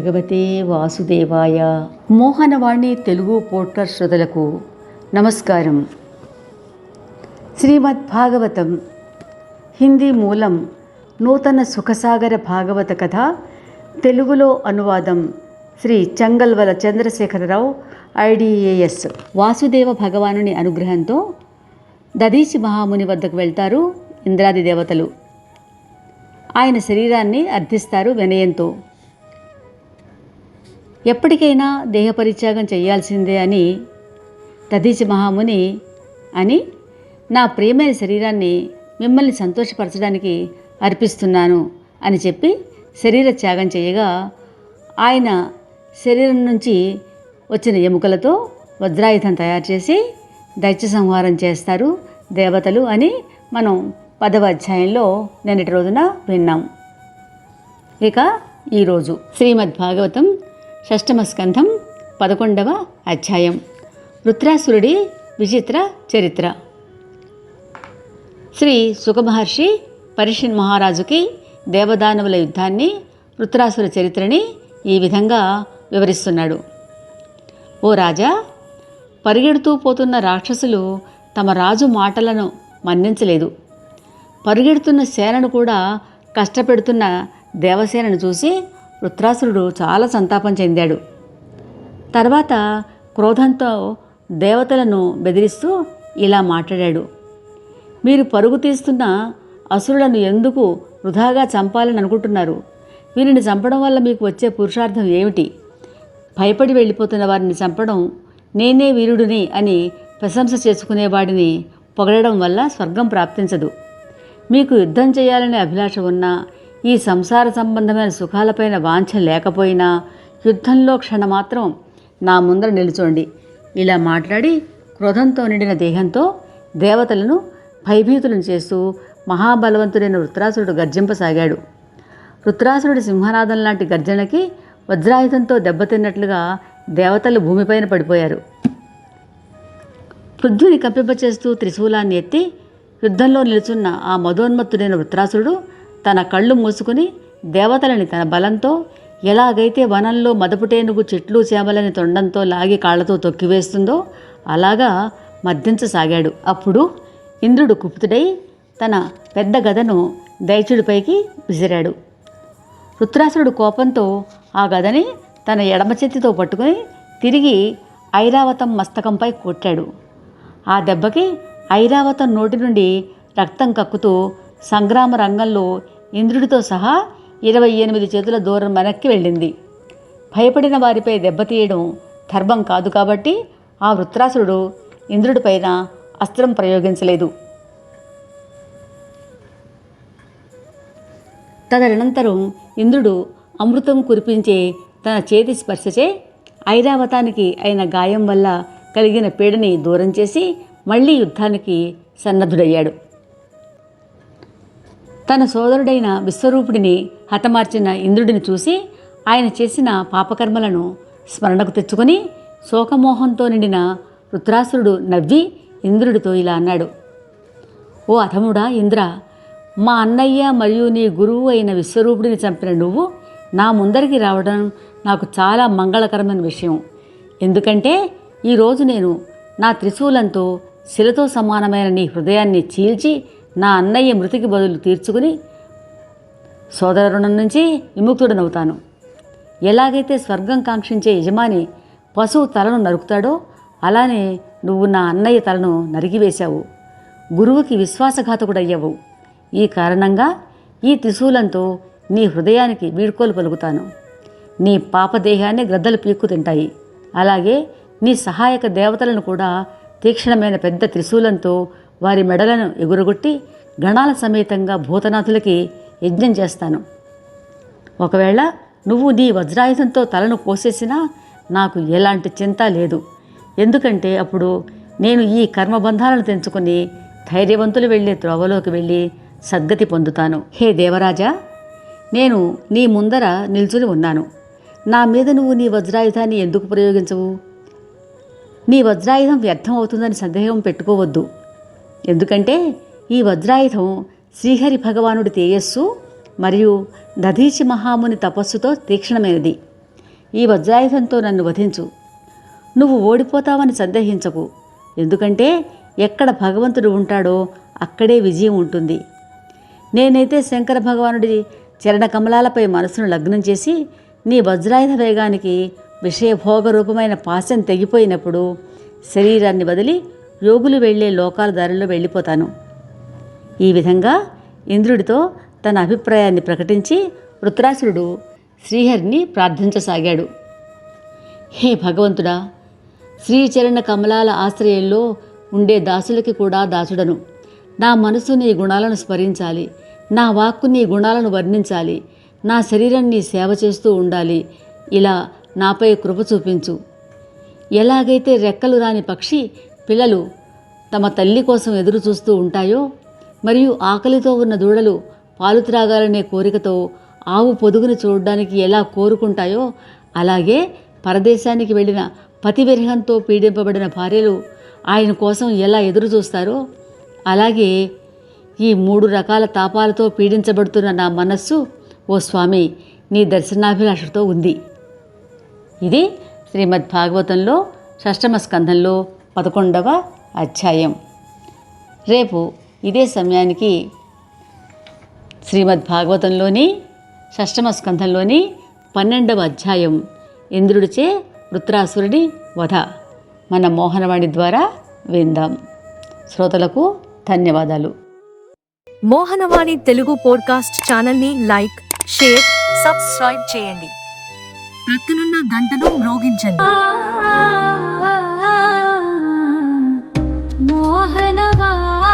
భగవతే వాసుదేవాయ. మోహనవాణి తెలుగు పోర్టర్ శ్రోతలకు నమస్కారం. శ్రీమద్ భాగవతం హిందీ మూలం నూతన సుఖసాగర భాగవత కథ తెలుగులో అనువాదం శ్రీ చంగల్వల చంద్రశేఖరరావు ఐడిఏఎస్ వాసుదేవ భగవానుని అనుగ్రహంతో దదీచి మహాముని వద్దకు వెళ్తారు ఇంద్రాది దేవతలు. ఆయన శరీరాన్ని అర్థిస్తారు వినయంతో. ఎప్పటికైనా దేహపరిత్యాగం చేయాల్సిందే అని దదీచి మహాముని అని నా ప్రియమైన శరీరాన్ని మిమ్మల్ని సంతోషపరచడానికి అర్పిస్తున్నాను అని చెప్పి శరీర త్యాగం చేయగా ఆయన శరీరం నుంచి వచ్చిన ఎముకలతో వజ్రాయుధం తయారు చేసి దైత్య సంహారం చేస్తారు దేవతలు అని మనం పదవ అధ్యాయంలో నిన్నటి రోజున విన్నాం. ఇక ఈరోజు శ్రీమద్ భాగవతం షష్టమ స్కంధం పదకొండవ అధ్యాయం. వృత్రాసురుడి విచిత్ర చరిత్ర. శ్రీ సుఖమహర్షి పరిషన్ మహారాజుకి దేవదానవుల యుద్ధాన్ని వృత్రాసుర చరిత్రని ఈ విధంగా వివరిస్తున్నాడు. ఓ రాజా పరిగెడుతూ పోతున్న రాక్షసులు తమ రాజు మాటలను మన్నించలేదు. పరిగెడుతున్న సేనను కూడా కష్టపెడుతున్న దేవసేనను చూసి వృత్రాసురుడు చాలా సంతాపం చెందాడు. తర్వాత క్రోధంతో దేవతలను బెదిరిస్తూ ఇలా మాట్లాడాడు. మీరు పరుగు తీస్తున్న అసురులను ఎందుకు వృధాగా చంపాలని అనుకుంటున్నారు? వీరిని చంపడం వల్ల మీకు వచ్చే పురుషార్థం ఏమిటి? భయపడి వెళ్ళిపోతున్న వారిని చంపడం నేనే వీరుడిని అని ప్రశంస చేసుకునేవాడిని పొగడడం వల్ల స్వర్గం ప్రాప్తించదు. మీకు యుద్ధం చేయాలనే అభిలాష ఉన్నా ఈ సంసార సంబంధమైన సుఖాలపైన వాంఛ లేకపోయినా యుద్ధంలో క్షణమాత్రం నా ముందర నిలుచోండి. ఇలా మాట్లాడి క్రోధంతో నిండిన దేహంతో దేవతలను భయభీతులను చేస్తూ మహాబలవంతుడైన వృత్రాసురుడు గర్జింపసాగాడు. వృత్రాసురుడి సింహనాదం లాంటి గర్జనకి వజ్రాయుధంతో దెబ్బతిన్నట్లుగా దేవతలు భూమిపైన పడిపోయారు. పృథ్వీని కంపింపచేస్తూ త్రిశూలాన్ని ఎత్తి యుద్ధంలో నిలుచున్న ఆ మదోన్మత్తుడైన వృత్రాసురుడు తన కళ్ళు మూసుకుని దేవతలని తన బలంతో ఎలాగైతే వనంలో మదపుటేనుగు చెట్లు చేమలని తొండంతో లాగి కాళ్ళతో తొక్కివేస్తుందో అలాగా మద్దించసాగాడు. అప్పుడు ఇంద్రుడు కుప్తుడై తన పెద్ద గదను దైచుడిపైకి విసిరాడు. రుద్రాసుడు కోపంతో ఆ గదని తన ఎడమ చేతితో పట్టుకుని తిరిగి ఐరావతం మస్తకంపై కొట్టాడు. ఆ దెబ్బకి ఐరావతం నోటి నుండి రక్తం కక్కుతూ సంగ్రామ రంగంలో ఇంద్రుడితో సహా ఇరవై ఎనిమిది చేతుల దూరం వెనక్కి వెళ్ళింది. భయపడిన వారిపై దెబ్బతీయడం ధర్మం కాదు కాబట్టి ఆ వృత్రాసురుడు ఇంద్రుడిపైన అస్త్రం ప్రయోగించలేదు. తదనంతరం ఇంద్రుడు అమృతం కురిపించే తన చేతి స్పర్శచే ఐరావతానికి అయిన గాయం వల్ల కలిగిన పీడని దూరం చేసి మళ్ళీ యుద్ధానికి సన్నద్ధుడయ్యాడు. తన సోదరుడైన విశ్వరూపుడిని హతమార్చిన ఇంద్రుడిని చూసి ఆయన చేసిన పాపకర్మలను స్మరణకు తెచ్చుకొని శోకమోహంతో నిండిన రుద్రాసురుడు నవ్వి ఇంద్రుడితో ఇలా అన్నాడు ఓ అధముడా ఇంద్ర మా అన్నయ్య మరియు నీ గురువు అయిన విశ్వరూపుడిని చంపిన నువ్వు నా ముందరికి రావడం నాకు చాలా మంగళకరమైన విషయం. ఎందుకంటే ఈరోజు నేను నా త్రిశూలంతో శిలతో సమానమైన నీ హృదయాన్ని చీల్చి నా అన్నయ్య మృతికి బదులు తీర్చుకుని సోదర రుణం నుంచి విముక్తుడనవుతాను. ఎలాగైతే స్వర్గం కాంక్షించే యజమాని పశువు తలను నరుకుతాడో అలానే నువ్వు నా అన్నయ్య తలను నరికివేశావు. గురువుకి విశ్వాసఘాతకుడయ్యావు. ఈ కారణంగా ఈ త్రిశూలంతో నీ హృదయానికి వీడ్కోలు పలుకుతాను. నీ పాపదేహాన్ని గ్రద్దలు పీక్కు తింటాయి. అలాగే నీ సహాయక దేవతలను కూడా తీక్షణమైన పెద్ద త్రిశూలంతో వారి మెడలను ఎగురగొట్టి గణాల సమేతంగా భూతనాథులకి యజ్ఞం చేస్తాను. ఒకవేళ నువ్వు నీ వజ్రాయుధంతో తలను కోసేసినా నాకు ఎలాంటి చింత లేదు. ఎందుకంటే అప్పుడు నేను ఈ కర్మబంధాలను తెంచుకొని ధైర్యవంతులు వెళ్ళే త్రోవలోకి వెళ్ళి సద్గతి పొందుతాను. హే దేవరాజా నేను నీ ముందర నిల్చుని ఉన్నాను. నా మీద నువ్వు నీ వజ్రాయుధాన్ని ఎందుకు ప్రయోగించవు? నీ వజ్రాయుధం వ్యర్థం అవుతుందని సందేహం పెట్టుకోవద్దు. ఎందుకంటే ఈ వజ్రాయుధం శ్రీహరి భగవానుడి తేజస్సు మరియు దధీచి మహాముని తపస్సుతో తీక్షణమైనది. ఈ వజ్రాయుధంతో నన్ను వధించు. నువ్వు ఓడిపోతావని సందేహించకు. ఎందుకంటే ఎక్కడ భగవంతుడు ఉంటాడో అక్కడే విజయం ఉంటుంది. నేనైతే శంకర భగవానుడి చరణ కమలాలపై మనసును లగ్నం చేసి నీ వజ్రాయుధ వేగానికి విషయభోగ రూపమైన పాశం తెగిపోయినప్పుడు శరీరాన్ని వదిలి యోగులు వెళ్ళే లోకాల దారిలో వెళ్ళిపోతాను. ఈ విధంగా ఇంద్రుడితో తన అభిప్రాయాన్ని ప్రకటించి వృత్రాసురుడు శ్రీహరిని ప్రార్థించసాగాడు. హే భగవంతుడా శ్రీచరణ కమలాల ఆశ్రయంలో ఉండే దాసులకి కూడా దాసుడను. నా మనసు నీ గుణాలను స్మరించాలి. నా వాక్కు నీ గుణాలను వర్ణించాలి. నా శరీరం నీ సేవ చేస్తూ ఉండాలి. ఇలా నాపై కృప చూపించు. ఎలాగైతే రెక్కలు రాని పక్షి పిల్లలు తమ తల్లి కోసం ఎదురు చూస్తూ ఉంటాయో మరియు ఆకలితో ఉన్న దూడలు పాలు త్రాగాలనే కోరికతో ఆవు పొదుగును చూడడానికి ఎలా కోరుకుంటాయో అలాగే పరదేశానికి వెళ్ళిన పతివిరహంతో పీడింపబడిన భార్యలు ఆయన కోసం ఎలా ఎదురు చూస్తారో అలాగే ఈ మూడు రకాల తాపాలతో పీడించబడుతున్న నా మనస్సు ఓ స్వామి నీ దర్శనాభిలాషతో ఉంది. ఇది శ్రీమద్ భాగవతంలో షష్టమ స్కంధంలో పదకొండవ అధ్యాయం. రేపు ఇదే సమయానికి శ్రీమద్ భాగవతంలోని షష్టమ స్కంధంలోని పన్నెండవ అధ్యాయం ఇంద్రుడిచే వృత్రాసురుడి వధ. మన మోహనవాణి ద్వారా విందాం. శ్రోతలకు ధన్యవాదాలు. మోహనవాణి తెలుగు పోడ్కాస్ట్ ఛానల్ని లైక్ షేర్ సబ్స్క్రైబ్ చేయండి. ప్రక్కనున్న గంటను మ్రోగించండి. మోహనవాణి